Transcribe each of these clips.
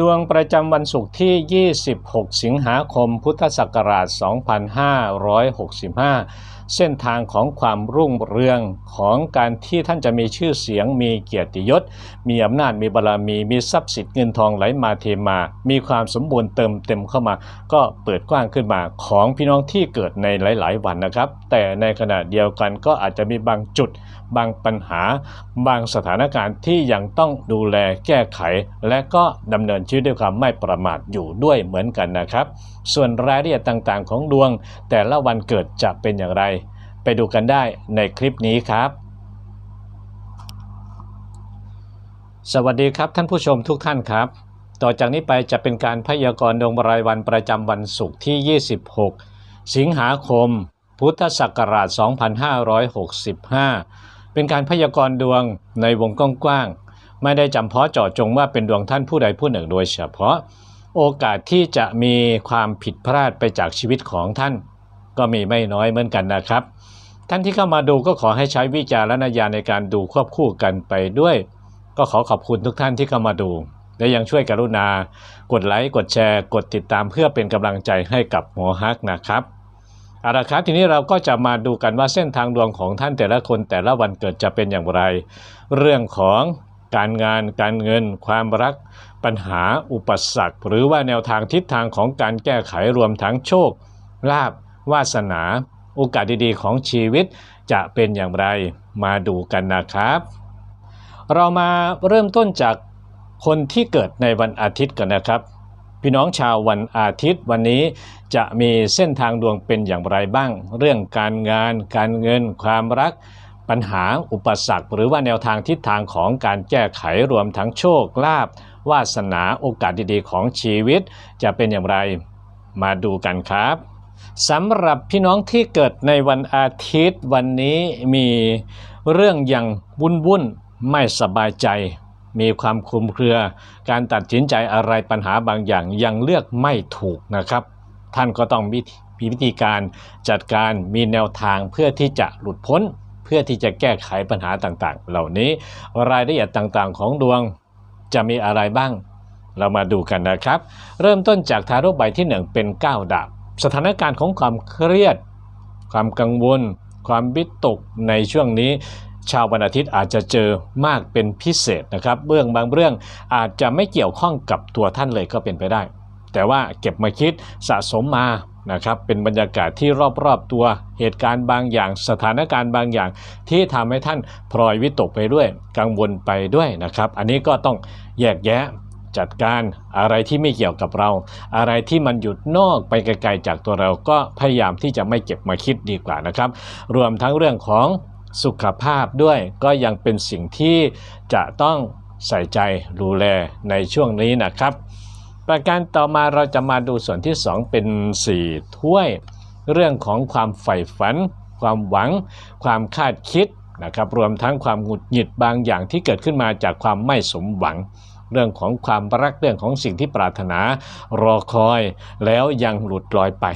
ดวงประจำวันศุกร์ที่ 26 สิงหาคม พุทธศักราช 2565เส้นทางของความรุ่งเรืองของการที่ท่านจะมีชื่อเสียง มีเกียรติยศ มีอำนาจมีบารมี มีทรัพย์สินเงินทองไหลมาเทมา มีความสมบูรณ์เติมเต็มเข้ามา ก็เปิดกว้างขึ้นมาของพี่น้องที่เกิดในหลาย ๆ วันนะครับ แต่ในขณะเดียวกันก็อาจจะมีบางจุด บางปัญหา บางสถานการณ์ที่ยังต้องดูแลแก้ไข และก็ดำเนินชีวิตด้วยความไม่ประมาทอยู่ด้วยเหมือนกันนะครับส่วนรายละเอียดต่างๆ ของดวง แต่ละวันเกิดจะเป็นอย่างไร ไปดูกันได้ในคลิปนี้ครับ สวัสดีครับท่านผู้ชมทุกท่านครับ ต่อจากนี้ไปจะเป็นการพยากรณ์ดวงรายวันประจำวันศุกร์ที่ 26 สิงหาคม พุทธศักราช 2565 เป็นการพยากรณ์ดวงในวงกว้างๆไม่ได้จำเพาะเจาะจงว่าเป็นดวงท่านผู้ใดผู้หนึ่งโดยเฉพาะ โอกาสที่จะมีความผิดพลาดไปจากชีวิตของท่าน ก็มีไม่น้อยเหมือนกันนะครับ ท่านที่เข้ามาดูก็ขอให้ใช้วิจารณญาณในการดูควบคู่กันไปด้วย ก็ขอขอบคุณทุกท่านที่เข้ามาดู และยังช่วยกรุณา กดไลค์กดแชร์ กดติดตามเพื่อเป็นกำลังใจให้กับหมอฮักนะครับเอาละครับทีนี้เราก็จะมาดูกันว่าเส้นทางดวงของท่านแต่ละคนแต่ละวันเกิดจะเป็นอย่างไร เรื่องของ การงาน การเงิน ความรัก ปัญหา อุปสรรค หรือว่าแนวทางทิศทางของการแก้ไขรวมทั้งโชค ลาบ วาสนา โอกาสดีๆ ของชีวิตจะเป็นอย่างไร มาดูกันนะครับ เรามาเริ่มต้นจากคนที่เกิดในวันอาทิตย์กันนะครับ พี่น้องชาววันอาทิตย์วันนี้จะมีเส้นทางดวงเป็นอย่างไรบ้าง เรื่องการงาน การเงิน ความรัก ปัญหาอุปสรรค หรือว่าแนวทางทิศทางของการแก้ไขรวมทั้งโชคลาภวาสนาโอกาสดีๆ ของชีวิต จะเป็นอย่างไรมาดูกันครับสำหรับพี่น้องที่เกิดในวันอาทิตย์วันนี้มีเรื่องอย่างวุ่นวุ่นไม่สบายใจ มีความคลุมเครือ การตัดสินใจอะไรปัญหาบางอย่างยังเลือกไม่ถูกนะครับ ท่านก็ต้องมีวิธีการจัดการมีแนวทางเพื่อที่จะหลุดพ้น พื่อที่จะแก้ไขปัญหาต่างๆ เหล่านี้รายละเอียดต่างๆ ของดวงจะมีอะไรบ้าง เรามาดูกันนะครับ เริ่มต้นจากทาโร่ใบที่ 1 เป็น 9 ดาบ สถานการณ์ของความเครียด ความกังวล ความวิตกในช่วงนี้ชาววันอาทิตย์อาจจะเจอมากเป็นพิเศษนะครับ เรื่องบางเรื่องอาจจะไม่เกี่ยวข้องกับตัวท่านเลยก็เป็นไปได้ แต่ว่าเก็บมาคิดสะสมมา นะครับเป็นบรรยากาศที่รอบๆตัวเหตุการณ์บางอย่าง สถานการณ์บางอย่าง ที่ทำให้ท่านพลอยวิตกไปด้วย กังวลไปด้วยนะครับ อันนี้ก็ต้องแยกแยะจัดการอะไรที่ไม่เกี่ยวกับเรา อะไรที่มันหยุดนอกไปไกลๆจากตัวเราก็พยายามที่จะไม่เก็บมาคิดดีกว่านะครับ รวมทั้งเรื่องของสุขภาพด้วยก็ยังเป็นสิ่งที่จะต้องใส่ใจดูแลในช่วงนี้นะครับ ประการต่อมาเราจะมาดูส่วนที่ 2 เป็น 4 ถ้วย เรื่องของความใฝ่ฝัน ความหวัง ความคาดคิดนะครับรวมทั้งความหงุดหงิดบางอย่างที่เกิดขึ้นมาจากความไม่สมหวัง เรื่องของความรักเรื่องของสิ่งที่ปรารถนารอคอยแล้วยังหลุดลอยไป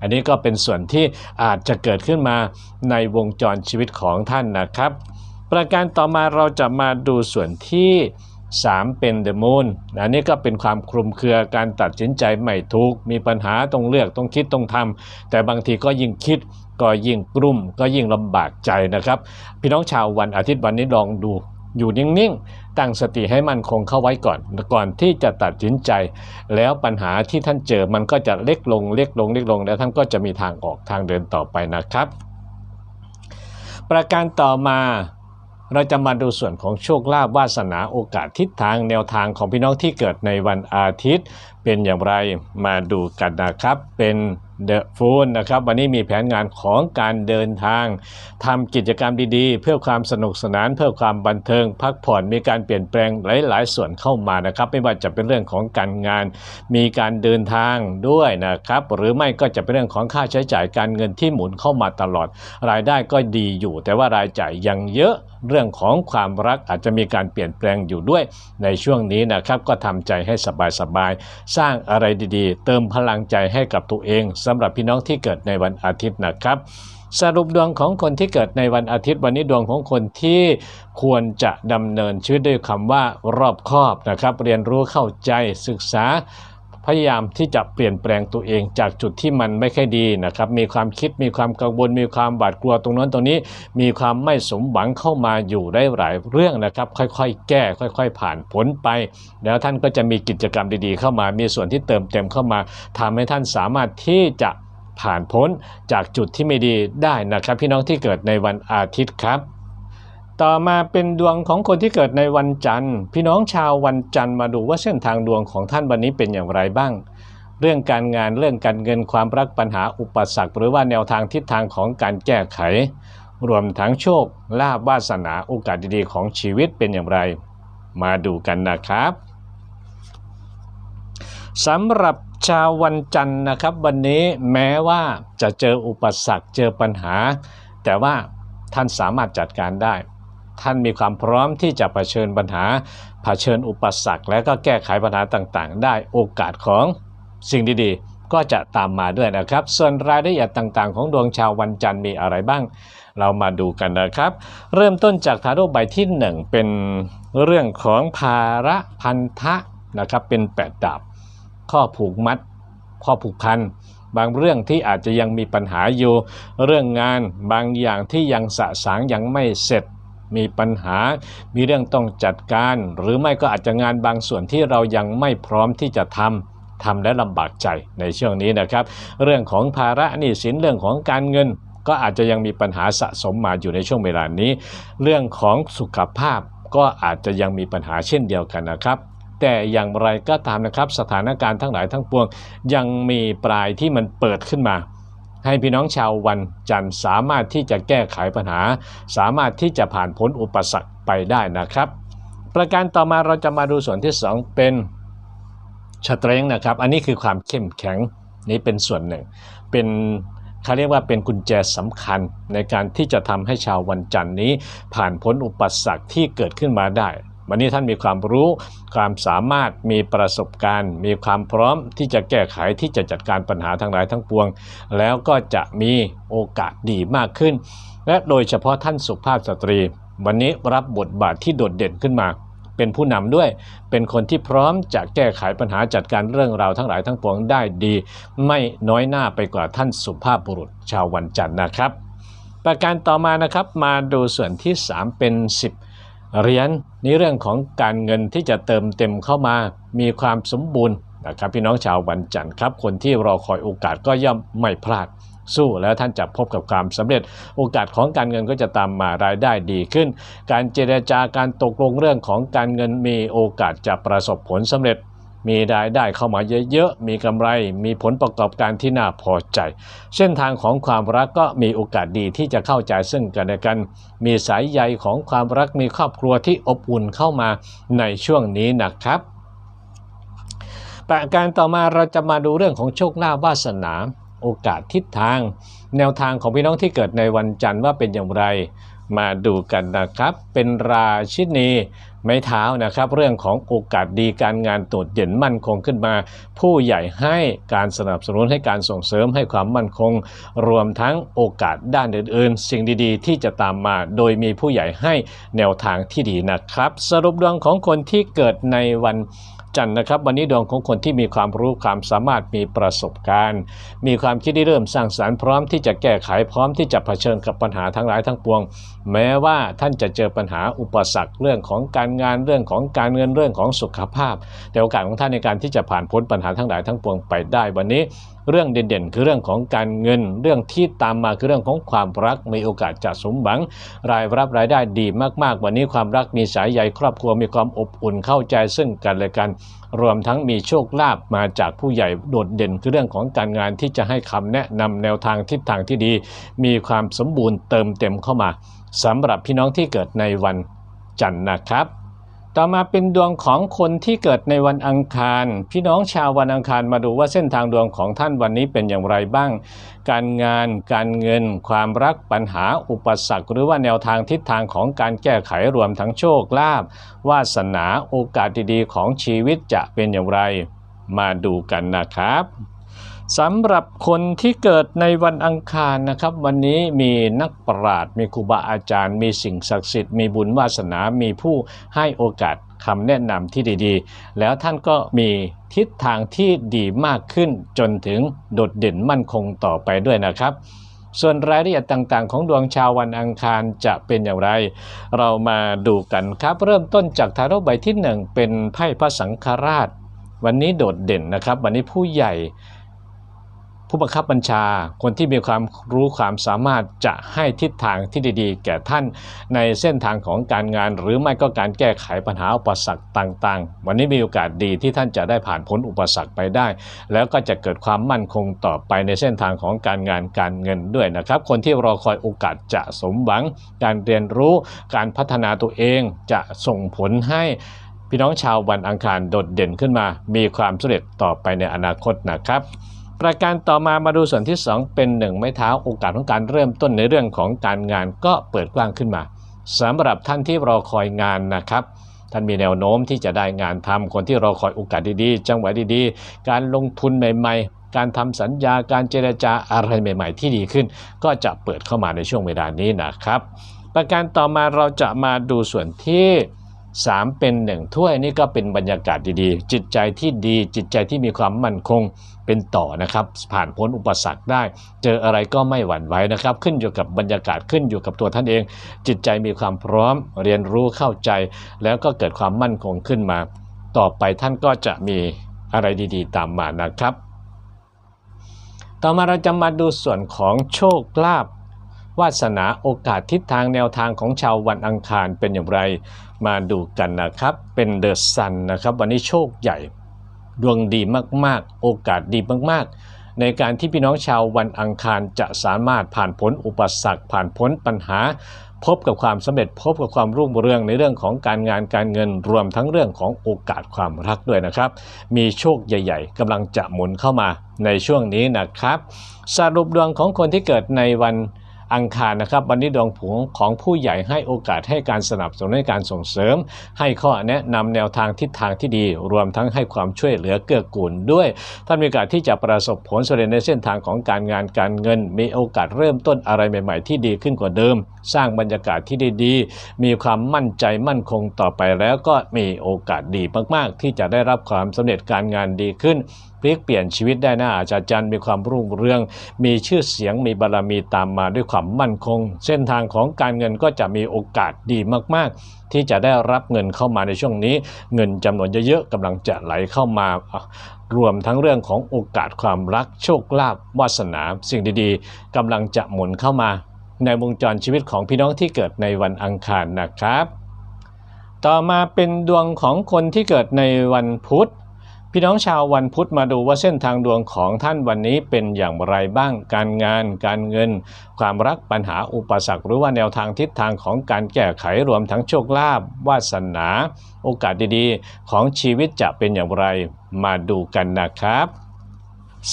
อันนี้ก็เป็นส่วนที่อาจจะเกิดขึ้นมาในวงจรชีวิตของท่านนะครับ ประการต่อมาเราจะมาดูส่วนที่ 3 เป็น The Moon อันนี้ก็เป็นความคลุมเครือการตัดสินใจไม่ถูก มีปัญหาต้องเลือกต้องคิดต้องทำแต่บางทีก็ยิ่งคิดก็ยิ่งกลุ่มก็ยิ่งลำบากใจนะครับ พี่น้องชาววันอาทิตย์วันนี้ลองดูอยู่นิ่งๆ ตั้งสติให้มั่นคงเข้าไว้ก่อน ก่อนที่จะตัดสินใจ แล้วปัญหาที่ท่านเจอมันก็จะเล็กลง เล็กลง เล็กลง แล้วท่านก็จะมีทางออกทางเดินต่อไปนะครับ ประการต่อมา เราจะมาดูส่วนของโชคลาภวาสนาโอกาสทิศทางแนวทางของพี่น้องที่เกิดในวันอาทิตย์ เป็นอย่างไรมาดูกันนะครับเป็น เดอะฟูนนะครับวันนี้มีแผนงานของการเดินทางทำกิจกรรมดีๆ เพื่อความสนุกสนาน เพื่อความบันเทิง พักผ่อนมีการเปลี่ยนแปลงหลายๆ ส่วนเข้ามานะครับ ไม่ว่าจะเป็นเรื่องของการงาน มีการเดินทางด้วยนะครับหรือไม่ก็จะเป็นเรื่องของค่าใช้จ่ายการเงินที่หมุนเข้ามาตลอด รายได้ก็ดีอยู่ แต่ว่ารายจ่ายยังเยอะเรื่องของความรักอาจจะมีการเปลี่ยนแปลงอยู่ด้วยในช่วงนี้นะครับก็ทำใจให้สบายๆสร้างอะไรดีๆ เติมพลังใจให้กับตัวเองสำหรับพี่น้องที่เกิดในวันอาทิตย์นะครับ สรุปดวงของคนที่เกิดในวันอาทิตย์วันนี้ดวงของคนที่ควรจะดำเนินชีวิตด้วยคำว่ารอบคอบนะครับ เรียนรู้เข้าใจศึกษา พยายามที่จะเปลี่ยนแปลงตัวเองจากจุดที่มันไม่ค่อยดีนะครับ มีความคิดมีความกังวล มีความบาดกลัวตรงนั้นตรงนี้ มีความไม่สมหวังเข้ามาอยู่ได้หลายเรื่องนะครับ ค่อยๆ แก้ ค่อย ๆ ผ่านผลไป แล้วท่านก็จะมีกิจกรรมดีๆ เข้ามา มีส่วนที่เติมเต็มเข้ามาทำให้ท่านสามารถที่จะผ่านพ้นจากจุดที่ไม่ดีได้นะครับ พี่น้องที่เกิดในวันอาทิตย์ครับ ต่อมาเป็นดวงของคนที่เกิดในวันจันทร์ พี่น้องชาววันจันทร์มาดูว่าเส้นทางดวงของท่านวันนี้เป็นอย่างไรบ้าง เรื่องการงานเรื่องการเงินความรักปัญหาอุปสรรค หรือว่าแนวทางทิศทางของการแก้ไข รวมทั้งโชคลาภวาสนาโอกาสดีๆของชีวิตเป็นอย่างไร มาดูกันนะครับสำหรับชาววันจันทร์นะครับวันนี้แม้ว่าจะเจออุปสรรคเจอปัญหา แต่ว่าท่านสามารถจัดการได้ ท่านมีความพร้อมที่จะะเผชิญปัญหาเผชิญอุปสรรค และก็แก้ไขปัญหาต่างๆ ได้โอกาสของสิ่งดีๆ ก็จะตามมาด้วยนะครับ ส่วนรายละเอียดต่างๆ ของดวงชาววันจันทร์มีอะไรบ้าง เรามาดูกันนะครับ เริ่มต้นจากทาโร่ใบที่ 1 เป็นเรื่องของภาระพันธะนะครับเป็นแปดดาบข้อผูกมัด ข้อผูกพันบางเรื่องที่อาจจะยังมีปัญหาอยู่ เรื่องงานบางอย่างที่ยังสะสางยังไม่เสร็จ มีปัญหา มีเรื่องต้องจัดการ หรือไม่ก็อาจจะงานบางส่วนที่เรายังไม่พร้อมที่จะทำทำและลำบากใจในช่วงนี้นะครับ เรื่องของภาระหนี้สินเรื่องของการเงิน ก็อาจจะยังมีปัญหาสะสมมาอยู่ในช่วงเวลานี้ เรื่องของสุขภาพก็อาจจะยังมีปัญหาเช่นเดียวกันนะครับ แต่อย่างไรก็ตามนะครับ สถานการณ์ทั้งหลายทั้งปวง ยังมีปลายที่มันเปิดขึ้นมา ให้พี่น้องชาววันจันทร์สามารถที่จะแก้ไขปัญหา สามารถที่จะผ่านพ้นอุปสรรคไปได้นะครับ ประการต่อมาเราจะมาดูส่วนที่ 2 เป็นชตเรงนะครับ อันนี้คือความเข้มแข็งนี้เป็นส่วนหนึ่ง เป็นเขาเรียกว่าเป็นกุญแจสำคัญในการที่จะทำให้ชาววันจันทร์นี้ผ่านพ้นอุปสรรคที่เกิดขึ้นมาได้ วันนี้ท่านมีความรู้ความสามารถมีประสบการณ์ มีความพร้อมที่จะแก้ไขที่จะจัดการปัญหาทั้งหลายทั้งปวง แล้วก็จะมีโอกาสดีมากขึ้น และโดยเฉพาะท่านสุภาพสตรี วันนี้รับบทบาทที่โดดเด่นขึ้นมา เป็นผู้นำด้วย เป็นคนที่พร้อมจะแก้ไขปัญหาจัดการเรื่องราวทั้งหลายทั้งปวงได้ดี ไม่น้อยหน้าไปกว่าท่านสุภาพบุรุษชาววันจันทร์นะครับ ประการต่อมานะครับมาดูส่วนที่ 3 เป็น 10 เหรียญนี่เรื่องของการเงินที่จะเติมเต็มเข้ามามีความสมบูรณ์นะครับพี่น้องชาววันจันทร์ครับคนที่รอคอยโอกาสก็ย่อมไม่พลาดสู้แล้วท่านจะพบกับความสำเร็จ โอกาสของการเงินก็จะตามมารายได้ดีขึ้น การเจรจาการตกลงเรื่องของการเงินมีโอกาสจะประสบผลสำเร็จ มีรายได้เข้ามาเยอะๆ มีกำไร มีผลประกอบการที่น่าพอใจ เส้นทางของความรักก็มีโอกาสดีที่จะเข้าใจซึ่งกันและกัน มีสายใยของความรัก มีครอบครัวที่อบอุ่นเข้ามาในช่วงนี้นะครับ ประการต่อมาเราจะมาดูเรื่องของโชคลาภวาสนา โอกาสทิศทาง แนวทางของพี่น้องที่เกิดในวันจันทร์ว่าเป็นอย่างไร มาดูกันนะครับ เป็นราชินีไม้เท้านะครับ เรื่องของโอกาสดีการงานโดดเด่นมั่นคงขึ้นมา ผู้ใหญ่ให้การสนับสนุนให้การส่งเสริมให้ความมั่นคง รวมทั้งโอกาสด้านอื่นๆ สิ่งดีๆ ที่จะตามมา โดยมีผู้ใหญ่ให้แนวทางที่ดีนะครับ สรุปดวงของคนที่เกิดในวัน จันทร์นะครับ วันนี้ดวงของคนที่มีความรู้ความสามารถมีประสบการณ์ มีความคิดที่เริ่มสร้างสารรค์พร้อมที่จะแก้ไขพร้อมที่จะเผชิญกับปัญหาทั้งหลายทั้งปวง แม้ว่าท่านจะเจอปัญหาอุปสรรคเรื่องของการงานเรื่องของการเงินเรื่องของสุขภาพ แต่โอกาสของท่านในการที่จะผ่านพ้นปัญหาทั้งหลายทั้งปวงไปได้วันนี้เรื่องเด่นๆ คือเรื่องของการเงิน เรื่องที่ตามมาคือเรื่องของความรักมีโอกาสจะสมหวัง รายรับรายได้ดีมากๆ วันนี้ความรักมีสายใยครอบครัวมีความอบอุ่นเข้าใจซึ่งกันและกัน รวมทั้งมีโชคลาภมาจากผู้ใหญ่โดดเด่นคือเรื่องของการงานที่จะให้คำแนะนำแนวทางทิศทางที่ดี มีความสมบูรณ์เติมเต็มเข้ามาสำหรับพี่น้องที่เกิดในวันจันทร์นะครับ ต่อมาเป็นดวงของคนที่เกิดในวันอังคาร พี่น้องชาววันอังคารมาดูว่าเส้นทางดวงของท่านวันนี้เป็นอย่างไรบ้าง การงาน การเงิน ความรักปัญหาอุปสรรค หรือว่าแนวทางทิศทางของการแก้ไขรวมทั้งโชคลาภวาสนาโอกาสดีๆของชีวิตจะเป็นอย่างไร มาดูกันนะครับ สำหรับคนที่เกิดในวันอังคารนะครับ วันนี้มีนักปราชญ์มีครูบาอาจารย์ มีสิ่งศักดิ์สิทธิ์มีบุญวาสนา มีผู้ให้โอกาสคำแนะนำที่ดีๆ แล้วท่านก็มีทิศทางที่ดีมากขึ้นจนถึงโดดเด่นมั่นคงต่อไปด้วยนะครับ ส่วนรายละเอียดต่างๆ ของดวงชาววันอังคารจะเป็นอย่างไร เรามาดูกันครับ เริ่มต้นจากทาโร่ใบที่หนึ่งเป็นไพ่พระสังฆราช วันนี้โดดเด่นนะครับ วันนี้ผู้ใหญ่ ผู้บังคับบัญชา คนที่มีความรู้ความสามารถจะให้ทิศทางที่ดีๆ แก่ท่านในเส้นทางของการงาน หรือไม่ก็การแก้ไขปัญหาอุปสรรคต่างๆ วันนี้มีโอกาสดีที่ท่านจะได้ผ่านพ้นอุปสรรคไปได้ แล้วก็จะเกิดความมั่นคงต่อไปในเส้นทางของการงานการเงินด้วยนะครับ คนที่รอคอยโอกาสจะสมหวัง การเรียนรู้การพัฒนาตัวเองจะส่งผลให้พี่น้องชาววันอังคารโดดเด่นขึ้นมา มีความสำเร็จต่อไปในอนาคตนะครับ ประการต่อมามาดูส่วนที่ 2 เป็นหนึ่งไม้เท้าโอกาสของการเริ่มต้นในเรื่องของการงานก็เปิดกว้างขึ้นมาสำหรับท่านที่รอคอยงานนะครับท่านมีแนวโน้มที่จะได้งานทำคนที่รอคอยโอกาสดีๆ จังหวะดีๆ การลงทุนใหม่ๆ การทำสัญญาการเจรจาอะไรใหม่ ๆ ที่ดีขึ้น ก็จะเปิดเข้ามาในช่วงเวลานี้นะครับ ประการต่อมาเราจะมาดูส่วนที่ 3 เป็นหนึ่งถ้วยนี่ก็เป็นบรรยากาศดีๆ จิตใจที่ดีจิตใจที่มีความมั่นคงเป็นต่อนะครับ ผ่านพ้นอุปสรรคได้ เจออะไรก็ไม่หวั่นไหวนะครับ ขึ้นอยู่กับบรรยากาศขึ้นอยู่กับตัวท่านเอง จิตใจมีความพร้อมเรียนรู้เข้าใจ แล้วก็เกิดความมั่นคงขึ้นมา ต่อไปท่านก็จะมีอะไรดีๆ ตามมานะครับ ต่อมาเราจะมาดูส่วนของโชคลาภ วาสนาโอกาสทิศทางแนวทางของชาววันอังคารเป็นอย่างไร มาดูกันนะครับ เป็นเดอะซันนะครับวันนี้โชคใหญ่ ดวงดีมากๆ โอกาสดีมากๆ ในการที่พี่น้องชาววันอังคารจะสามารถผ่านพ้นอุปสรรค ผ่านพ้นปัญหา พบกับความสำเร็จพบกับความรุ่งเรืองในเรื่องของการงานการเงินรวมทั้งเรื่องของโอกาสความรักด้วยนะครับ มีโชคใหญ่ ๆกำลังจะหมุนเข้ามาในช่วงนี้นะครับ สรุปดวงของคนที่เกิดในวัน อังคารนะครับวันนี้ดวงผงของผู้ใหญ่ให้โอกาสให้การสนับสนุนให้การส่งเสริม ให้ข้อแนะนำแนวทางทิศทางที่ดี รวมทั้งให้ความช่วยเหลือเกื้อกูลด้วย ท่านมีโอกาสที่จะประสบผลสำเร็จในเส้นทางของการงานการเงิน มีโอกาสเริ่มต้นอะไรใหม่ ๆ ที่ดีขึ้นกว่าเดิม สร้างบรรยากาศที่ดีๆมีความมั่นใจมั่นคงต่อไปแล้วก็มีโอกาสดีมากๆ ที่จะได้รับความสำเร็จการงานดีขึ้น พลิกเปลี่ยนชีวิตได้น่าอาจารย์มีความรุ่งเรือง มีชื่อเสียงมีบารมีตามมาด้วยความมั่นคง เส้นทางของการเงินก็จะมีโอกาสดีมาก ๆ ที่จะได้รับเงินเข้ามาในช่วงนี้ เงินจำนวนเยอะๆกำลังจะไหลเข้ามารวมทั้งเรื่องของโอกาสความรักโชคลาภวาสนาสิ่งดีๆกำลังจะหมุนเข้ามา ในวงจรชีวิตของพี่น้องที่เกิดในวันอังคารนะครับ ต่อมาเป็นดวงของคนที่เกิดในวันพุธ พี่น้องชาววันพุธมาดูว่าเส้นทางดวงของท่านวันนี้เป็นอย่างไรบ้าง การงาน การเงิน ความรักปัญหาอุปสรรค หรือว่าแนวทางทิศทางของการแก้ไขรวมทั้งโชคลาภวาสนา โอกาสดีๆ ของชีวิตจะเป็นอย่างไร มาดูกันนะครับ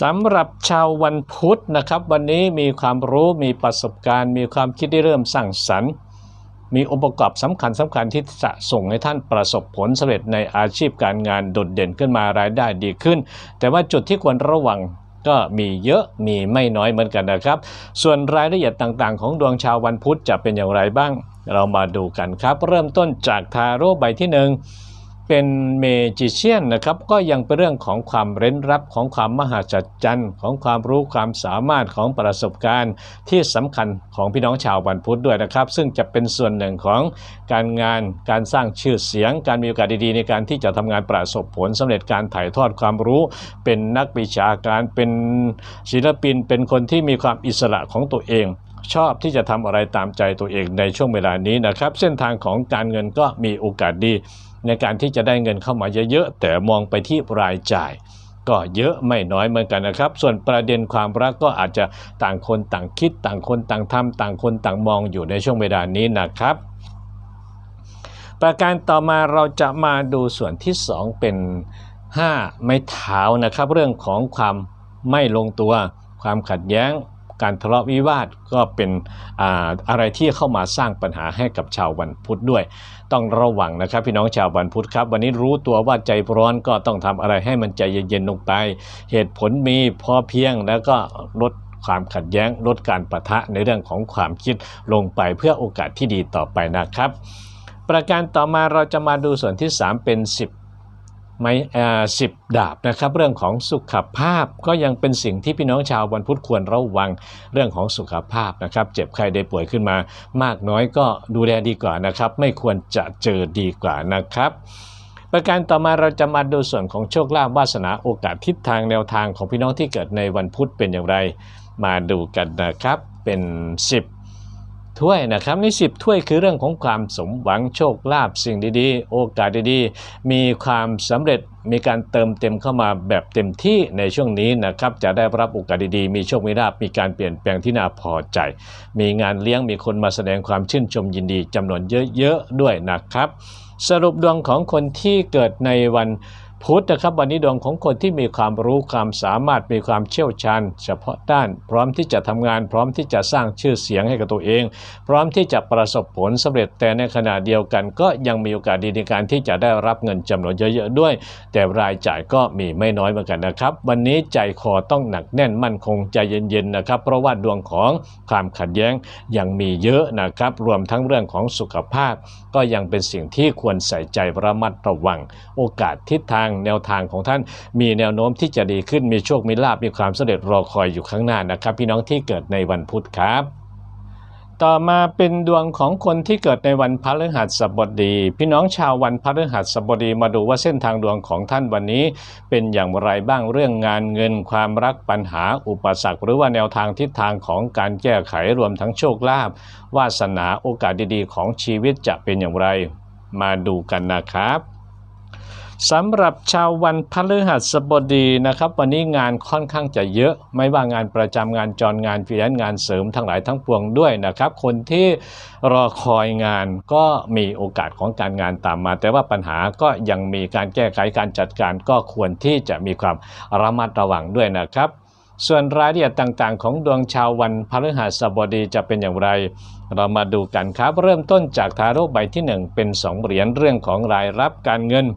สำหรับชาววันพุธนะครับ วันนี้มีความรู้มีประสบการณ์ มีความคิดที่เริ่มสร้างสรรค์ มีองค์ประกอบสำคัญสำคัญที่จะส่งให้ท่านประสบผลสำเร็จในอาชีพการงานโดดเด่นขึ้นมารายได้ดีขึ้น แต่ว่าจุดที่ควรระวังก็มีเยอะมีไม่น้อยเหมือนกันนะครับ ส่วนรายละเอียดต่างๆ ของดวงชาววันพุธจะเป็นอย่างไรบ้าง เรามาดูกันครับ เริ่มต้นจากทาโร่ใบที่หนึ่ง เป็นเมจิเชียนนะครับก็ยังเป็นเรื่องของความเร้นรับของความมหัศจรรย์ของความรู้ความสามารถของประสบการณ์ที่สำคัญของพี่น้องชาววันพุธด้วยนะครับ ซึ่งจะเป็นส่วนหนึ่งของการงานการสร้างชื่อเสียง การมีโอกาสดีๆ ในการที่จะทำงานประสบผลสำเร็จการถ่ายทอดความรู้ เป็นนักวิชาการเป็นศิลปิน เป็นคนที่มีความอิสระของตัวเองชอบที่จะทำอะไรตามใจตัวเองในช่วงเวลานี้นะครับ เส้นทางของการเงินก็มีโอกาสดี ในการที่จะได้เงินเข้ามาเยอะๆแต่มองไปที่รายจ่าย ก็เยอะไม่น้อยเหมือนกันนะครับ ส่วนประเด็นความรักก็อาจจะต่างคนต่างคิดต่างคนต่างทำต่างคนต่างมองอยู่ในช่วงเวลานี้นะครับ ประการต่อมาเราจะมาดูส่วนที่ 2 เป็น 5 ไม้เท้านะครับ เรื่องของความไม่ลงตัว ความขัดแย้ง การทะเลาะวิวาทก็เป็นอะไรที่เข้ามาสร้างปัญหาให้กับชาววันพุธด้วย ต้องระวังนะครับพี่น้องชาววันพุธครับ วันนี้รู้ตัวว่าใจร้อนก็ต้องทำอะไรให้มันใจเย็นๆลงไป เหตุผลมีพอเพียงแล้วก็ลดความขัดแย้งลดการประทะในเรื่องของความคิดลงไปเพื่อโอกาสที่ดีต่อไปนะครับ ประการต่อมาเราจะมาดูส่วนที่ 3 เป็น 10 ไม้สิบดาบนะครับเรื่องของสุขภาพก็ยังเป็นสิ่งที่พี่น้องชาววันพุธควรระวังเรื่องของสุขภาพนะครับ เจ็บใครได้ป่วยขึ้นมา มากน้อยก็ดูแลดีกว่านะครับ ไม่ควรจะเจอดีกว่านะครับประการต่อมาเราจะมาดูส่วนของโชคลาภวาสนาโอกาสทิศทางแนวทางของพี่น้องที่เกิดในวันพุธเป็นอย่างไร มาดูกันนะครับเป็น 10 ถ้วยนะครับนี่สิบถ้วยคือเรื่องของความสมหวังโชคลาภสิ่งดีๆ โอกาสดีๆ มีความสำเร็จมีการเติมเต็มเข้ามาแบบเต็มที่ในช่วงนี้นะครับจะได้รับโอกาสดีๆ มีโชคมีลาภมีการเปลี่ยนแปลงที่น่าพอใจ มีงานเลี้ยงมีคนมาแสดงความชื่นชมยินดีจำนวนเยอะๆด้วยนะครับ สรุปดวงของคนที่เกิดในวัน พุทธนะครับวันนี้ดวงของคนที่มีความรู้ความสามารถมีความเชี่ยวชาญ เฉพาะด้าน พร้อมที่จะทำงาน พร้อมที่จะสร้างชื่อเสียงให้กับตัวเอง พร้อมที่จะประสบผลสำเร็จแต่ในขณะเดียวกัน ก็ยังมีโอกาสดีในการที่จะได้รับเงินจำนวนเยอะๆด้วย แต่รายจ่ายก็มีไม่น้อยเหมือนกันนะครับ วันนี้ใจคอต้องหนักแน่นมั่นคงใจเย็นๆนะครับ เพราะว่าดวงของความขัดแย้งยังมีเยอะนะครับรวมทั้งเรื่องของสุขภาพ ก็ยังเป็นสิ่งที่ควรใส่ใจระมัดระวัง โอกาสทิศทางแนวทางของท่านมีแนวโน้มที่จะดีขึ้นมีโชคมีลาภมีความสำเร็จรอคอยอยู่ข้างหน้านะครับ พี่น้องที่เกิดในวันพุธครับต่อมาเป็นดวงของคนที่เกิดในวันพฤหัสบดี พี่น้องชาววันพฤหัสบดีมาดูว่าเส้นทางดวงของท่านวันนี้ เป็นอย่างไรบ้างเรื่องงานเงินความรักปัญหาอุปสรรค หรือว่าแนวทางทิศทางของการแก้ไขรวมทั้งโชคลาภวาสนาโอกาสดีๆ ของชีวิตจะเป็นอย่างไร มาดูกันนะครับ สำหรับชาววันพฤหัสบดีนะครับ วันนี้งานค่อนข้างจะเยอะ ไม่ว่างานประจำงานจรงานฟรีแลนซ์งานเสริมทั้งหลายทั้งปวงด้วยนะครับ คนที่รอคอยงานก็มีโอกาสของการงานตามมา แต่ว่าปัญหาก็ยังมีการแก้ไขการจัดการก็ควรที่จะมีความระมัดระวังด้วยนะครับส่วนรายละเอียดต่างๆ ของดวงชาววันพฤหัสบดีจะเป็นอย่างไร เรามาดูกันครับ เริ่มต้นจากทาโร่ใบที่ 1 เป็น 2 เหรียญเรื่องของรายรับการเงิน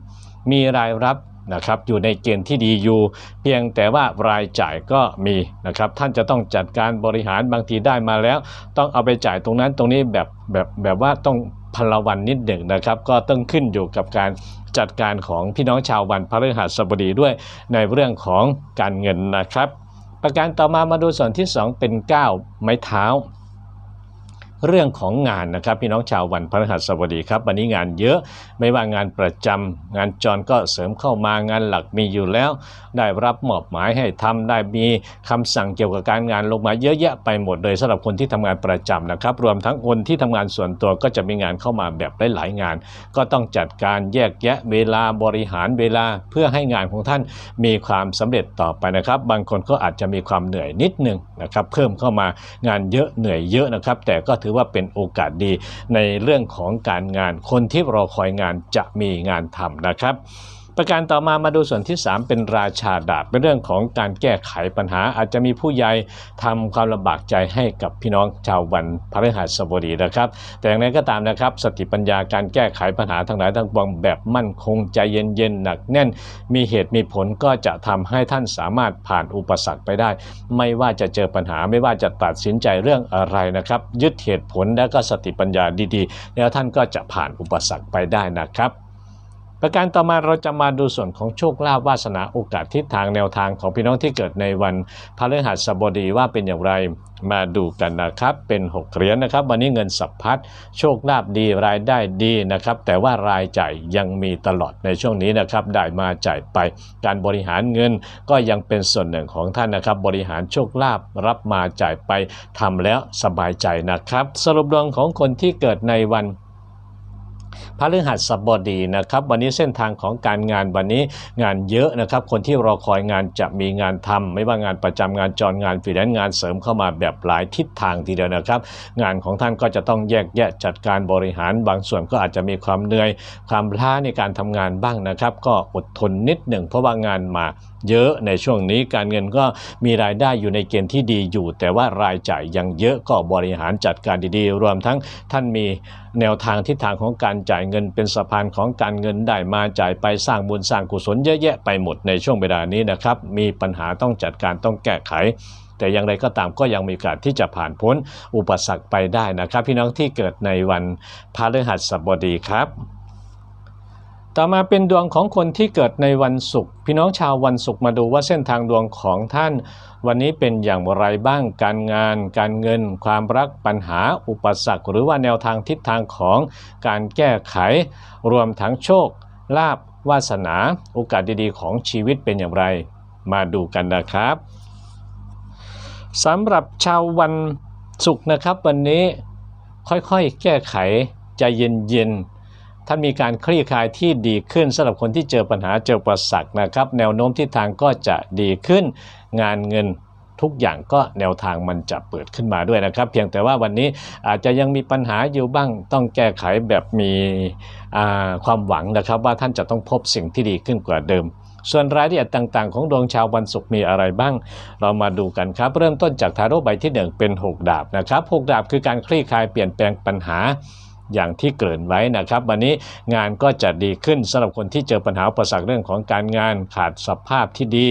มีรายรับนะครับอยู่ในเกณฑ์ที่ดีอยู่ เพียงแต่ว่ารายจ่ายก็มีนะครับท่านจะต้องจัดการบริหารบางทีได้มาแล้ว ต้องเอาไปจ่ายตรงนั้นตรงนี้แบบแบบแบบว่าต้องพลวันนิดหนึ่งนะครับ ก็ต้องขึ้นอยู่กับการจัดการของพี่น้องชาววันพฤหัสบดีด้วยในเรื่องของการเงินนะครับ ประการต่อมามาดูส่วนที่ 2 เป็น 9 ไม้เท้า เรื่องของงานนะครับพี่น้องชาววันพฤหัสบดีครับ วันนี้งานเยอะไม่ว่างานประจำงานจรก็เสริมเข้ามางานหลักมีอยู่แล้ว ได้รับมอบหมายให้ทำได้มีคำสั่งเกี่ยวกับการงานลงมาเยอะแยะไปหมดเลยสำหรับคนที่ทำงานประจำนะครับรวมทั้งคนที่ทำงานส่วนตัวก็จะมีงานเข้ามาแบบหลายๆงาน ก็ต้องจัดการแยกแยะเวลาบริหารเวลาเพื่อให้งานของท่านมีความสำเร็จต่อไปนะครับ บางคนก็อาจจะมีความเหนื่อยนิดนึงนะครับเพิ่มเข้ามางานเยอะเหนื่อยเยอะนะครับ แต่ก็ถือว่าเป็นโอกาสดีในเรื่องของการงานคนที่รอคอยงานจะมีงานทำนะครับ ประการต่อมามาดูส่วนที่ 3 เป็นราชาดาบเป็นเรื่องของการแก้ไขปัญหาอาจจะมีผู้ใหญ่ทำความลำบากใจให้กับพี่น้องชาววันพฤหัสบดีนะครับ แต่อย่างไรก็ตามนะครับ สติปัญญาการแก้ไขปัญหาทั้งหลายทั้งปวงแบบมั่นคงใจเย็นๆหนักแน่น มีเหตุมีผลก็จะทำให้ท่านสามารถผ่านอุปสรรคไปได้ ไม่ว่าจะเจอปัญหาไม่ว่าจะตัดสินใจเรื่องอะไรนะครับ ยึดเหตุผลและก็สติปัญญาดีๆ แล้วท่านก็จะผ่านอุปสรรคไปได้นะครับ ประการต่อมาเราจะมาดูส่วนของโชคลาภวาสนาโอกาสทิศทางแนวทางของพี่น้องที่เกิดในวันพฤหัสบดีว่าเป็นอย่างไรมาดูกันนะครับเป็น 6 เหรียญนะครับ วันนี้เงินสัพพัดโชคลาภดีรายได้ดีนะครับ แต่ว่ารายจ่ายยังมีตลอดในช่วงนี้นะครับได้มาจ่ายไป การบริหารเงินก็ยังเป็นส่วนหนึ่งของท่านนะครับ บริหารโชคลาภรับมาจ่ายไปทำแล้วสบายใจนะครับ สรุปดวงของคนที่เกิดในวัน พระฤหัสบดีนะครับวันนี้เส้นทางของการงานวันนี้งานเยอะนะครับคนที่รอคอยงานจะมีงานทำไม่ว่างานประจำงานจรงานฟรีแลนซ์งานเสริมเข้ามาแบบหลายทิศทางทีเดียวนะครับ งานของท่านก็จะต้องแยกแยะจัดการบริหารบางส่วนก็อาจจะมีความเหนื่อย ความล้าในการทำงานบ้างนะครับ ก็อดทนนิดหนึ่งเพราะว่างานมาเยอะในช่วงนี้การเงินก็มีรายได้อยู่ในเกณฑ์ที่ดีอยู่ แต่ว่ารายจ่ายยังเยอะก็บริหารจัดการดีๆ รวมทั้งท่านมีแนวทางทิศทางของการจ่ายเงินเป็นสะพานของการเงินได้มาจ่ายไปสร้างบุญสร้างกุศลเยอะแยะไปหมดในช่วงเวลานี้นะครับ มีปัญหาต้องจัดการต้องแก้ไข แต่อย่างไรก็ตามก็ยังมีโอกาสที่จะผ่านพ้นอุปสรรคไปได้นะครับ พี่น้องที่เกิดในวันพฤหัสบดีครับ ต่อมาเป็นดวงของคนที่เกิดในวันศุกร์พี่น้องชาววันศุกร์มาดูว่าเส้นทางดวงของท่าน วันนี้เป็นอย่างไรบ้างการงาน การเงิน ความรักปัญหา อุปสรรค หรือว่าแนวทางทิศทางของการแก้ไข รวมทั้งโชคลาภวาสนา โอกาสดีๆ ของชีวิตเป็นอย่างไร มาดูกันนะครับสำหรับชาววันศุกร์นะครับ วันนี้ค่อยๆ แก้ไขใจเย็นๆ ท่านมีการคลี่คลายที่ดีขึ้นสำหรับคนที่เจอปัญหาเจอประสักนะครับ แนวโน้มทิศทางก็จะดีขึ้น งานเงินทุกอย่างก็แนวทางมันจะเปิดขึ้นมาด้วยนะครับ เพียงแต่ว่าวันนี้อาจจะยังมีปัญหาอยู่บ้างต้องแก้ไขแบบมีความหวังนะครับ ว่าท่านจะต้องพบสิ่งที่ดีขึ้นกว่าเดิม ส่วนรายละเอียดต่าง ๆ ของดวงชาววันศุกร์มีอะไรบ้าง เรามาดูกันครับ เริ่มต้นจากทาโร่ใบที่ 1 เป็น 6 ดาบนะครับ6ดาบคือการคลี่คลายเปลี่ยนแปลงปัญหา อย่างที่เกริ่นไว้นะครับ วันนี้งานก็จะดีขึ้นสำหรับคนที่เจอปัญหาประสักเรื่องของการงานขาดสภาพที่ดี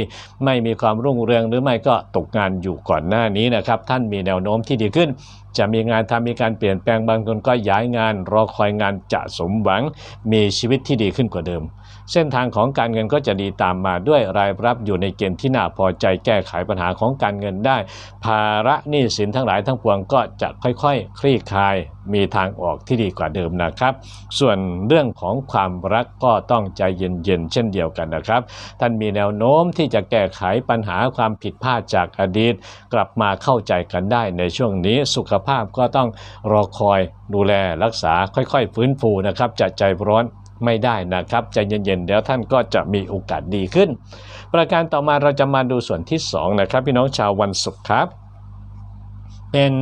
ไม่มีความรุ่งเรืองหรือไม่ก็ตกงานอยู่ก่อนหน้านี้นะครับ ท่านมีแนวโน้มที่ดีขึ้นจะมีงานทำมีการเปลี่ยนแปลงบางคนก็ย้ายงาน รอคอยงานจะสมหวัง มีชีวิตที่ดีขึ้นกว่าเดิม เส้นทางของการเงินก็จะดีตามมาด้วยรายรับอยู่ในเกณฑ์ที่น่าพอใจแก้ไขปัญหาของการเงินได้ ภาระหนี้สินทั้งหลายทั้งปวงก็จะค่อยๆคลี่คลายมีทางออกที่ดีกว่าเดิมนะครับ ส่วนเรื่องของความรักก็ต้องใจเย็นๆเช่นเดียวกันนะครับ ท่านมีแนวโน้มที่จะแก้ไขปัญหาความผิดพลาดจากอดีต กลับมาเข้าใจกันได้ในช่วงนี้สุขภาพก็ต้องรอคอยดูแลรักษาค่อยๆ ฟื้นฟูนะครับจะใจร้อน ไม่ได้นะครับใจเย็นๆเดี๋ยวท่านก็จะมีโอกาสดีขึ้น ประการต่อมาเราจะมาดูส่วนที่ 2 นะครับ พี่น้องชาววันศุกร์ครับ เป็น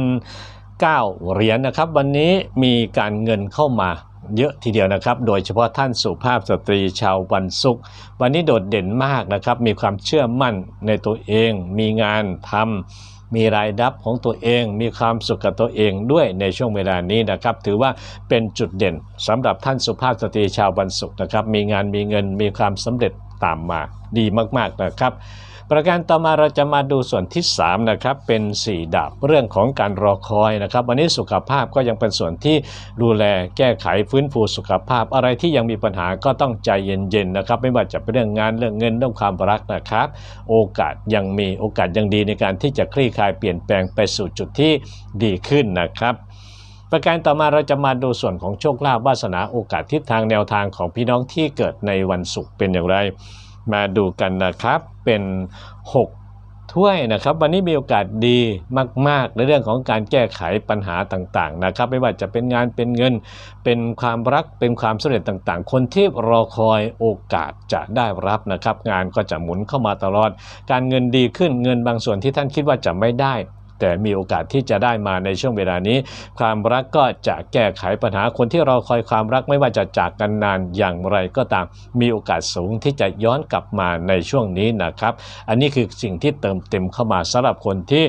9เหรียญนนะครับ วันนี้มีการเงินเข้ามาเยอะทีเดียวนะครับ โดยเฉพาะท่านสุภาพสตรีชาววันศุกร์วันนี้โดดเด่นมากนะครับ มีความเชื่อมั่นในตัวเอง มีงานทำ มีรายรับของตัวเอง มีความสุขกับตัวเองด้วยในช่วงเวลานี้นะครับ ถือว่าเป็นจุดเด่นสำหรับท่านสุภาพสตรีชาววันศุกร์นะครับ มีงานมีเงินมีความสำเร็จตามมาดีมากๆนะครับ ประการต่อมาเราจะมาดูส่วนที่3นะครับเป็น 4 ดาบเรื่องของการรอคอยนะครับวันนี้สุขภาพก็ยังเป็นส่วนที่ดูแลแก้ไขฟื้นฟูสุขภาพ อะไรที่ยังมีปัญหาก็ต้องใจเย็นๆนะครับไม่ว่าจะเป็นเรื่องงานเรื่องเงินเรื่องความรักนะครับ โอกาสยังมีโอกาสยังดีในการที่จะคลี่คลายเปลี่ยนแปลงไปสู่จุดที่ดีขึ้นนะครับประการต่อมาเราจะมาดูส่วนของโชคลาภวาสนาโอกาสทิศทางแนวทางของพี่น้องที่เกิดในวันศุกร์เป็นอย่างไร มาดูกันนะครับ เป็น 6 ถ้วยนะครับ วันนี้มีโอกาสดีมาก ๆ ในเรื่องของการแก้ไขปัญหาต่างๆนะครับ ไม่ว่าจะเป็นงานเป็นเงิน เป็นความรักเป็นความสำเร็จต่างๆ คนที่รอคอยโอกาสจะได้รับนะครับ งานก็จะหมุนเข้ามาตลอด การเงินดีขึ้นเงินบางส่วนที่ท่านคิดว่าจะไม่ได้ แต่มีโอกาสที่จะได้มาในช่วงเวลานี้ ความรักก็จะแก้ไขปัญหาคนที่เรอคอยความรักไม่ว่าจะจากกันนานอย่างไรก็ตาม มีโอกาสสูงที่จะย้อนกลับมาในช่วงนี้นะครับ อันนี้คือสิ่งที่เติมเต็มเข้ามาสำหรับคนที่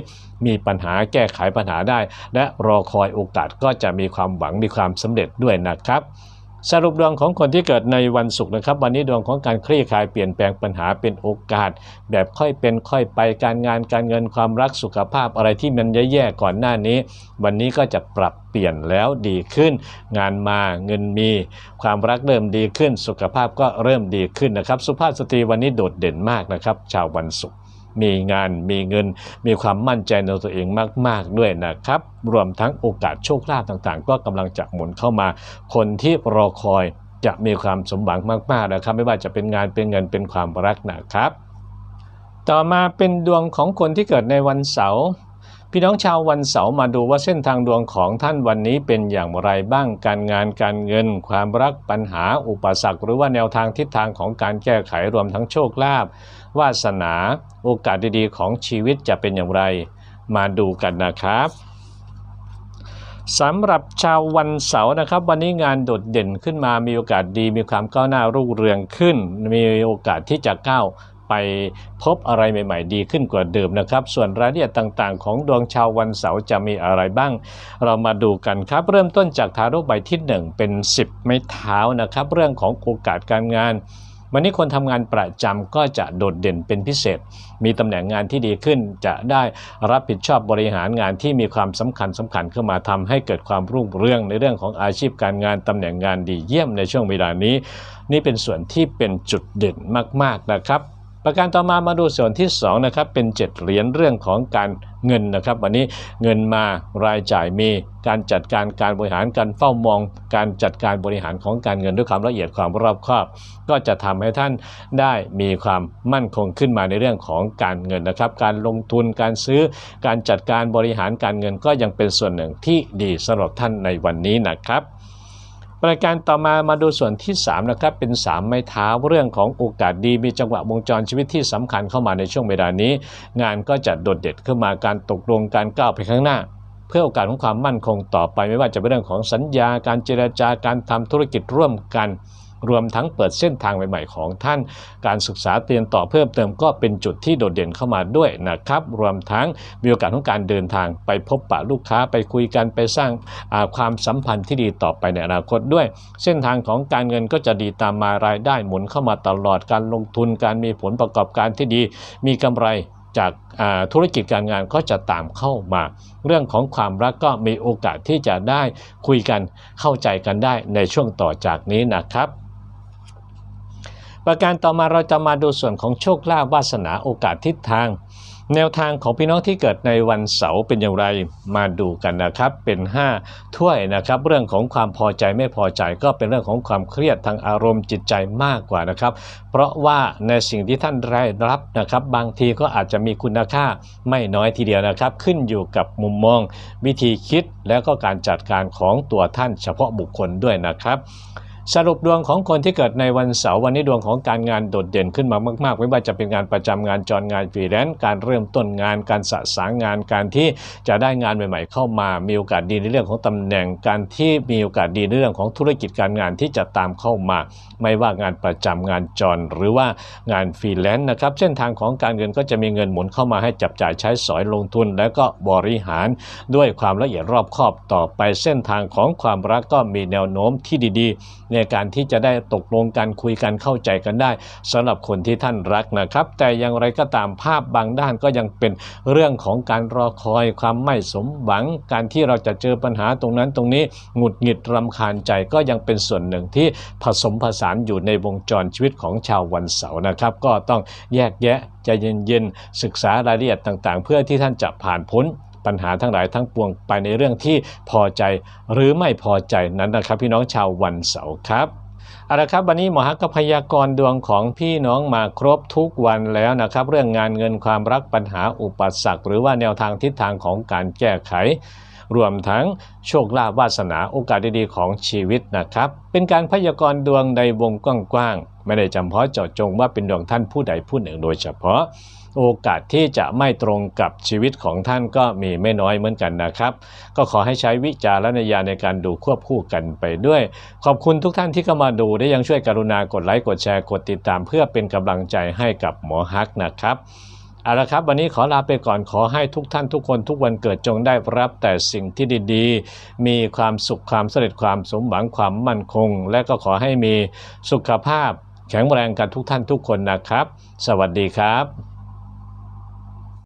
มีปัญหาแก้ไขปัญหาได้ และรอคอยโอกาสก็จะมีความหวังมีความสำเร็จด้วยนะครับ สรุปดวงของคนที่เกิดในวันศุกร์นะครับ วันนี้ดวงของการคลี่คลายเปลี่ยนแปลงปัญหาเป็นโอกาส แบบค่อยเป็นค่อยไปการงานการเงินความรักสุขภาพอะไรที่มันแย่ๆก่อนหน้านี้ วันนี้ก็จะปรับเปลี่ยนแล้วดีขึ้น งานมาเงินมี ความรักเริ่มดีขึ้น สุขภาพก็เริ่มดีขึ้นนะครับ สุภาพสตรีวันนี้โดดเด่นมากนะครับ ชาววันศุกร์ มีงานมีเงิน มีความมั่นใจในตัวเองมาก ๆ ด้วยนะครับ รวมทั้งโอกาสโชคลาภต่างๆ ก็กำลังจะหมุนเข้ามา คนที่รอคอยจะมีความสมหวังมาก ๆ นะครับ ไม่ว่าจะเป็นงานเป็นเงินเป็นความรักนะครับ ต่อมาเป็นดวงของคนที่เกิดในวันเสาร์ พี่น้องชาววันเสาร์มาดูว่าเส้นทางดวงของท่านวันนี้เป็นอย่างไรบ้างการงานการเงิน ความรักปัญหาอุปสรรค หรือว่าแนวทางทิศทางของการแก้ไขรวมทั้งโชคลาภวาสนา โอกาสดีๆ ของชีวิตจะเป็นอย่างไร มาดูกันนะครับสำหรับชาววันเสาร์นะครับ วันนี้งานโดดเด่นขึ้นมามีโอกาสดี มีความก้าวหน้ารุ่งเรืองขึ้น มีโอกาสที่จะก้าว ไปพบอะไรใหม่ ๆ ดีขึ้นกว่าเดิมนะครับ ส่วนรายละเอียดต่างๆ ของดวงชาววันเสาร์จะมีอะไรบ้าง เรามาดูกันครับ เริ่มต้นจากทาโร่ใบที่ 1 เป็น 10 ไม้เท้านะครับ เรื่องของโอกาสการงานวันนี้คนทำงานประจำก็จะโดดเด่นเป็นพิเศษ มีตำแหน่งงานที่ดีขึ้น จะได้รับผิดชอบบริหารงานที่มีความสำคัญสำคัญเข้ามาทำให้เกิดความรุ่งเรืองในเรื่องของอาชีพการงานตำแหน่งงานดีเยี่ยมในช่วงเวลานี้ นี่เป็นส่วนที่เป็นจุดเด่นมาก ๆนะครับ ประการต่อมามาดูส่วนที่2นะครับเป็น 7 เหรียญเรื่องของการเงินนะครับ วันนี้เงินมารายจ่ายมีการจัดการการบริหารการเฝ้ามอง การจัดการบริหารของการเงินด้วยความละเอียดความรอบคอบ ก็จะทำให้ท่านได้มีความมั่นคงขึ้นมาในเรื่องของการเงินนะครับ การลงทุนการซื้อการจัดการบริหารการเงินก็ยังเป็นส่วนหนึ่งที่ดีสำหรับท่านในวันนี้นะครับ ประการต่อมามาดูส่วนที่3นะครับเป็น 3 ไม้เท้าเรื่องของโอกาสดีมีจังหวะวงจรชีวิตที่สำคัญเข้ามาในช่วงเวลานี้ งานก็จะโดดเด่นขึ้นมาการตกลงการก้าวไปข้างหน้า เพื่อโอกาสของความมั่นคงต่อไปไม่ว่าจะเป็นเรื่องของสัญญา การเจรจาการทำธุรกิจร่วมกัน รวมทั้งเปิดเส้นทางใหม่ๆของท่าน การศึกษาเรียนต่อเพิ่มเติมก็เป็นจุดที่โดดเด่นเข้ามาด้วยนะครับ รวมทั้งมีโอกาสของการเดินทางไปพบปะลูกค้าไปคุยกันไปสร้างความสัมพันธ์ที่ดีต่อไปในอนาคตด้วย เส้นทางของการเงินก็จะดีตามมารายได้หมุนเข้ามาตลอดการลงทุนการมีผลประกอบการที่ดี มีกำไรจากธุรกิจการงานก็จะตามเข้ามา เรื่องของความรักก็มีโอกาสที่จะได้คุยกันเข้าใจกันได้ในช่วงต่อจากนี้นะครับ ประการต่อมาเราจะมาดูส่วนของโชคลาภวาสนาโอกาสทิศทาง แนวทางของพี่น้องที่เกิดในวันเสาร์เป็นอย่างไรมาดูกันนะครับเป็น 5 ถ้วยนะครับ เรื่องของความพอใจไม่พอใจก็เป็นเรื่องของความเครียดทางอารมณ์จิตใจมากกว่านะครับ เพราะว่าในสิ่งที่ท่านได้รับนะครับ บางทีก็อาจจะมีคุณค่าไม่น้อยทีเดียวนะครับ ขึ้นอยู่กับมุมมอง วิธีคิดแล้วก็การจัดการของตัวท่านเฉพาะบุคคลด้วยนะครับ สรุปดวงของคนที่เกิดในวันเสาร์วันนี้ดวงของการงานโดดเด่นขึ้นมามาก ๆ ไม่ว่าจะเป็นงานประจำงานจรงานฟรีแลนซ์การเริ่มต้นงานการสะสางงานการที่จะได้งานใหม่ ๆ เข้ามา มีโอกาสดีในเรื่องของตำแหน่งการที่มีโอกาสดีในเรื่องของธุรกิจการงานที่จะตามเข้ามา ไม่ว่างานประจำงานจร หรือว่างานฟรีแลนซ์นะครับเส้นทางของการเงินก็จะมีเงินหมุนเข้ามาให้จับจ่ายใช้สอยลงทุน และก็บริหารด้วยความละเอียดรอบคอบต่อไปเส้นทางของความรักก็มีแนวโน้มที่ดีๆ ในการที่จะได้ตกลงกันคุยกันเข้าใจกันได้สำหรับคนที่ท่านรักนะครับ แต่อย่างไรก็ตามภาพบางด้านก็ยังเป็นเรื่องของการรอคอยความไม่สมหวัง การที่เราจะเจอปัญหาตรงนั้นตรงนี้หงุดหงิดรำคาญใจก็ยังเป็นส่วนหนึ่งที่ผสมผสานอยู่ในวงจรชีวิตของชาววันเสาร์นะครับ ก็ต้องแยกแยะใจเย็นๆศึกษารายละเอียดต่างๆ เพื่อที่ท่านจะผ่านพ้น ปัญหาทั้งหลายทั้งปวงไปในเรื่องที่พอใจหรือไม่พอใจนั้นนะครับ พี่น้องชาววันเสาร์ครับเอาละครับวันนี้หมอฮักก็พยากรณ์ดวงของพี่น้องมาครบทุกวันแล้วนะครับ เรื่องงานเงินความรักปัญหาอุปสรรค หรือว่าแนวทางทิศทางของการแก้ไข รวมทั้งโชคลาภวาสนาโอกาสดีๆของชีวิตนะครับ เป็นการพยากรณ์ดวงในวงกว้างๆไม่ได้จำเพาะเจาะจงว่าเป็นดวงท่านผู้ใดผู้หนึ่งโดยเฉพาะ โอกาสที่จะไม่ตรงกับชีวิตของท่านก็มีไม่น้อยเหมือนกันนะครับ ก็ขอให้ใช้วิจารณญาณในการดูควบคู่กันไปด้วย ขอบคุณทุกท่านที่เข้ามาดูได้ยังช่วยกรุณากดไลค์กดแชร์กดติดตาม เพื่อเป็นกำลังใจให้กับหมอฮักนะครับเอาละครับวันนี้ขอลาไปก่อนขอให้ทุกท่านทุกคนทุกวันเกิดจงได้รับแต่สิ่งที่ดีๆ มีความสุขความสำเร็จความสมหวังความมั่นคง และก็ขอให้มีสุขภาพแข็งแรงกันทุกท่านทุกคนนะครับ สวัสดีครับ